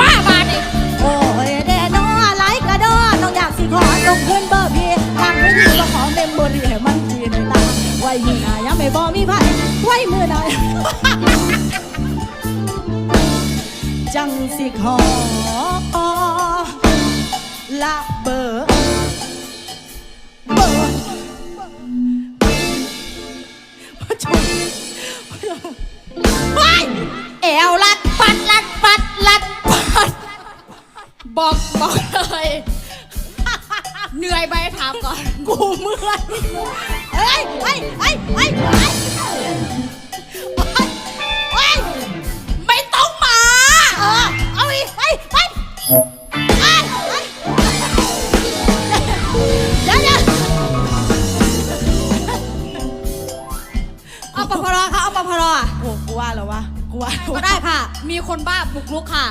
มาบานี่โอ้ยแดนอไหลกระดอน้องอยากสิขอลงเพื่อนเบอร์พี่างพื้นที่ขอเมมโมรีมันจีในตาไวมือนายไม่บอมีไผ่ไวมือนาจังสิขอละเบอร์ ว้ยแอวลัดปัดลัดปัดลัดปัด บอกบอกเลย เหนื่อยไปถามก่อน กูเมื่อยเฮ้ยเฮ้ยเฮ้ยเฮ้ยเฮ้ยเฮ้ยไม่ต้องมา เออ เอาอีกไปไป ปพรค่ะเอาปพรอะโอ้กูว่าแล้ววะกูว่าก็ได้ค่ะ มีคนบ้าบุกรุกค่ะ